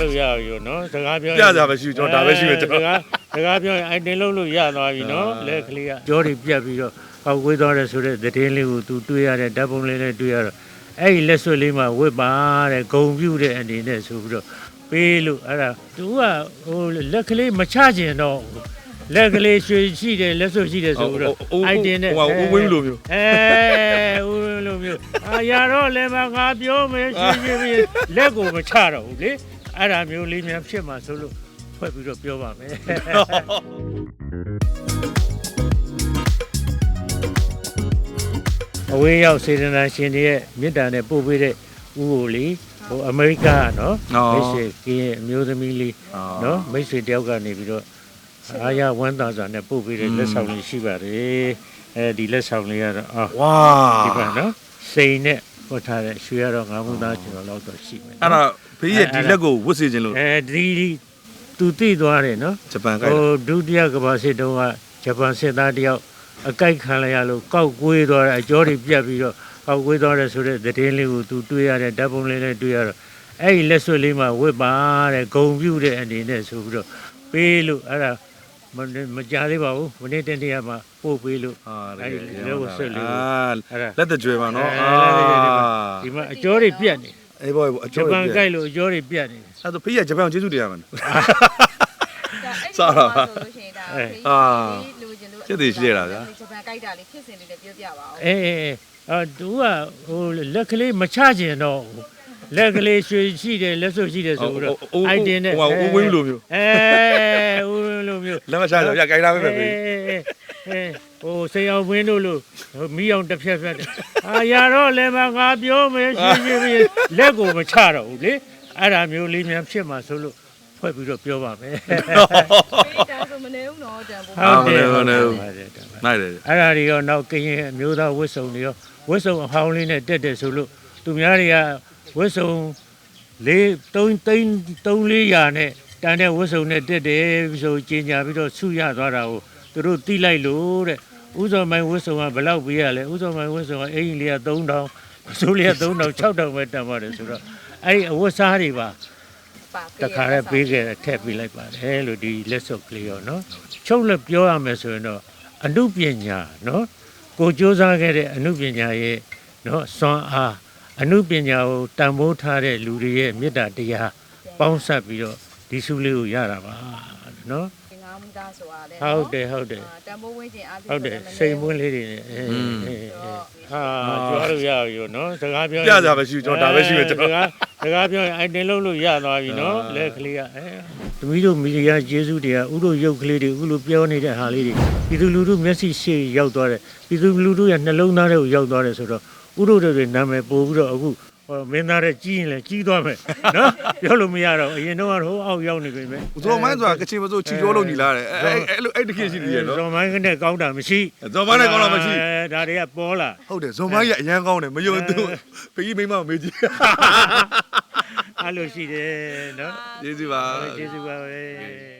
လို့ရပြီနော်စကားပြောပြကြပဲရှိဘူးကျွန်တော်ဒါပဲရှိမယ်ကျွန်တော်စကားစကားပြောရင်အိုင်တင်လုံးလို့ရသွားပြီနော်လက်ကလေးကကြောတွေပြတ်ပြီးတော့ပောက်ကွေးသွားတယ်ဆိုတဲ့သတင်းလေးကို तू တွေ့ရတဲ့ဓာတ်ပုံလေးနဲ့တွေ့ရတော့အဲ့ဒီလက်စွပ်လေးမှာဝစ်ပါတဲ့ဂုံပြူတဲ့အနေနဲ့ဆိုပြီးတော့ပေးလို့အဲ့ဒါ तू ကဟိုလက်ကလေးမချကျင်တော့ဘူးလက်ကလေးရွှေရှိတယ်လက်စွပ်ရှိတယ်ဆိုပြီးတော့အိုက်တင်နဲ့ဟိုကဦးဝင်းလိုမျိုးအဲဦးဝင်းလိုမျိုးအာရတော့လည်းမငါပြောမယ်ရှင်းရှင်းပြီးလက်ကိုမချတော့ဘူးလေ အဲ့ဒါမျိုးလေးများဖြစ်မှာဆိုလို့ဖွဲ့ပြီးတော့ပြောပါမယ်အဝေးရောက်စေတနာရှင်တွေရဲ့မေတ္တာနဲ့ပို့ပေးတဲ့ဥကိုလေဟိုအမေရိကကနော်မိတ်ဆွေကင်းရဲ့အမျိုးသမီးလေးနော်မိတ်ဆွေတယောက်ကနေပြီးတော့အားရဝမ်းသာစွာနဲ့ပို့ပေးတဲ့လက်ဆောင်လေးရှိပါတယ်အဲဒီလက်ဆောင်လေးကတော့အာဝါဒီပါနော်စိန်နဲ့ဟောထားတဲ့ရွှေရတော့ငါးမှုသားကျွန်တော်လောက်တော့ရှိမယ်အဲ့ဒါ ဖေးရဲ့ဒီလက်ကိုဝတ်စေခြင်းလို့အဲဒီသူသိသွားတယ်နော်ဂျပန်ကဟိုဒုတိယကမ္ဘာစစ်တုန်းကဂျပန်စစ်သားတယောက်အကြိုက်ခံလိုက်ရလို့ကောက်ကွေးသွားတဲ့အကြောတွေပြတ်ပြီးတော့ကောက်ကွေးသွားတယ်ဆိုတဲ့သတင်းလေးကိုသူတွေ့ရတဲ့ဓာတ်ပုံလေးနဲ့တွေ့ရတော့အဲ့ဒီလက်စွပ်လေးမှာဝစ်ပါတဲ့ဂုံပြူတဲ့အနေနဲ့ဆိုပြီးတော့ပေးလို့အဲ့ဒါမမကြားသေးပါဘူးမနေ့တနေ့ကမှပို့ပေးလို့အာအဲ့ဒီလက်ဝတ်ဆွဲလေးကိုအာအဲ့ဒါလက်တကြွယ်ပါနော်အဲအာဒီမှာအကျော်တွေပြတ်နေ အေးဘောအဂျကျော်ပန်ပြကြိုက်လို့အကျော်တွေပြတ်နေတယ် အဲ့တော့ဖေးရဲ့ဂျပန်ကိုကျေးဇူးတရားမယ်ဒါအဲ့ဒီမှာဆိုလို့ရှိရင်ဒါအဲဖေး အာလူချင်းလို့ဖြစ်သေးရှိရတာဗျာ ဂျပန်ကြိုက်တာလေးဖြစ်စဉ်လေးလည်းပြောပြပါဦးအေးအေးအေးအော်သူကဟိုလက်ကလေးမချကျင်တော့ဘူးလက်ကလေးရွှေရှိတယ်လက်စွပ်ရှိတယ်ဆိုတော့အိုက်တင်နဲ့ဟိုကဦးဝင်းလိုမျိုး အဲဦးဝင်းလို မျိုးလက်မချတော့ရကြိုင်လာပဲပဲဖေးအဲဟိုဆေးအောင်ဝင်းတို့လို့မီးအောင်တစ်ဖြက်ဖြက်တယ်အာရတော့လည်းမငါပြောမယ်ရှင်းရှင်းပြီးလက်ကိုမချတော့ဘူးလေအဲ့ဒါမျိုးလေးများဖြစ်မှာဆိုလို့ဖွဲ့ပြီးတော့ပြောပါမယ်ဖေးဒါဆိုမနေဘူးနော်တန်ဖို့ဟုတ်တယ်မဟုတ်နေတယ်ဘူးဟုတ်တယ်ဟုတ်တယ်နိုင်တယ်အဲ့ဒါတွေရောနောက်ကရင်အမျိုးသားဝတ်စုံတွေရောဝတ်စုံအဟောင်းလေးနဲ့တက်တယ်ဆိုလို့သူများတွေကဝတ်စုံလေး3 3 300နဲ့ တန်တဲ့ဝတ်စုံနဲ့တက်တယ်ဆိုကြင်ညာပြီးတော့ဆုရသွားတာကိုသူတို့တိလိုက်လို့တဲ့ဥဇော်မိုင်းဝတ်စုံကဘယ်လောက်ပေးရလဲဥဇော်မိုင်းဝတ်စုံကအင်ကြီးလေးက3000ဆိုလေးက3000 6000ပဲတန်ပါတယ်ဆိုတော့အဲ့ဒီအဝတ်စားတွေပါပါတခါတည်းပေးခဲ့တယ်ထည့်ပေးလိုက်ပါတယ်လို့ဒီလက်စုပ်ကလေးရောနော်ချုပ်လက်ပြောရမယ်ဆိုရင်တော့အမှုပညာနော်ကိုစူးစမ်းခဲ့တဲ့အမှုပညာရဲ့နော်စွမ်းအားအမှုပညာကိုတန်ဖိုးထားတဲ့လူတွေရဲ့မေတ္တာတရားပေါင်းစပ်ပြီးတော့ ဒီစုလေးကိုရတာပါနော်ငါးမူသားဆိုတာလေဟုတ်တယ်ဟုတ်တယ်တန်ဖိုးဝင်းကျင်အားဖြင့်ဟုတ်တယ်စိတ်မွေးလေးတွေနဲ့အေးအေးအေးဟာပြောလို့ရပြီနော်စကားပြောရင်ပြကြပဲရှိဘူးကျွန်တော်ဒါပဲရှိမယ်ကျွန်တော်စကားစကားပြောရင်အိုင်တင်လုံးလို့ရသွားပြီနော်လက်ကလေးကအဲသမီးတို့မီဒီယာကျေးဇူးတွေကဥတို့ရုပ်ကလေးတွေဥလိုပြောနေတဲ့ဟာလေးတွေပြည်သူလူထုမျက်စိရှေ့ရောက်သွားတယ်ပြည်သူလူထုရဲ့နှလုံးသားတွေကိုရောက်သွားတယ်ဆိုတော့ဥတို့တွေနာမည်ပို့ပြီးတော့အခု ဟောမင်းသားတဲ့ကြီးရင်လည်းကြီးသွားမယ်နော်ပြောလို့မရတော့အရင်တော့ဟိုအောက်ရောက်နေပြီပဲဇော်မိုင်းဆိုတာကချင်မစိုးချီကျော်လုံးညီလာတယ်အဲ့အဲ့လိုအဲ့တခေရှိသေးရဲ့နော်ဇော်မိုင်းကနဲ့ကောင်းတာမရှိဇော်မိုင်းနဲ့ကောင်းတာမရှိအဲဒါတွေကပေါ်လာဟုတ်တယ်ဇော်မိုင်းရဲ့အရန်ကောင်းတယ်မယုံသူဖေးမိမမေးကြည့်အဲ့လိုရှိတယ်နော်ကျေးဇူးပါကျေးဇူးပါပဲ